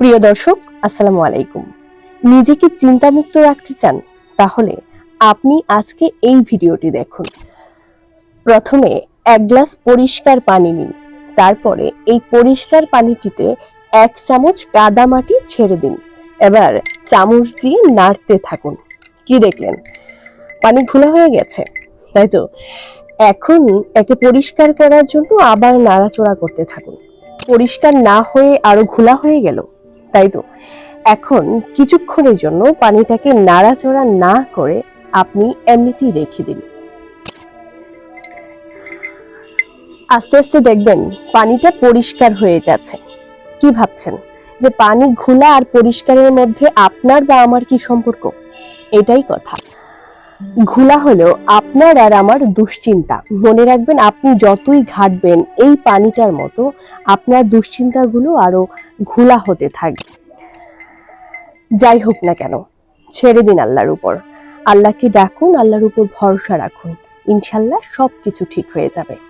প্রিয় দর্শক, আসসালামু আলাইকুম। নিজেকে চিন্তামুক্ত রাখতে চান, তাহলে আপনি আজকে এই ভিডিওটি দেখুন। প্রথমে এক গ্লাস পরিষ্কার পানি নিন, তারপরে এই পরিষ্কার পানিটিতে এক চামচ কাদা মাটি ছেড়ে দিন। এবার চামচ দিয়ে নাড়তে থাকুন। কি দেখলেন? পানি ঘোলা হয়ে গেছে, তাই তো? এখন একে পরিষ্কার করার জন্য আবার নাড়াচড়া করতে থাকুন। পরিষ্কার না হয়ে আরও ঘোলা হয়ে গেল। তাই তো? এখন কিছুক্ষণের জন্য পানিটাকে নাড়াচড়া না করে আপনি এমনিতেই রেখে দিন। আস্তে আস্তে দেখবেন পানিটা পরিষ্কার হয়ে যাচ্ছে। কি ভাবছেন? যে পানি ঘোলা আর পরিষ্কারের মধ্যে আপনার বা আমার কি সম্পর্ক? এটাই কথা। ঘোলা হলো আপনার আর আমার দুশ্চিন্তা। মনে রাখবেন, আপনি যতই ঘাটবেন, এই পানিটার মতো আপনার দুশ্চিন্তাগুলো আরও ঘুলা হতে থাকবে। যাই হোক না কেন, ছেড়ে দিন আল্লাহর উপর। আল্লাহকে ডাকুন, আল্লাহর উপর ভরসা রাখুন। ইনশাল্লাহ সব কিছু ঠিক হয়ে যাবে।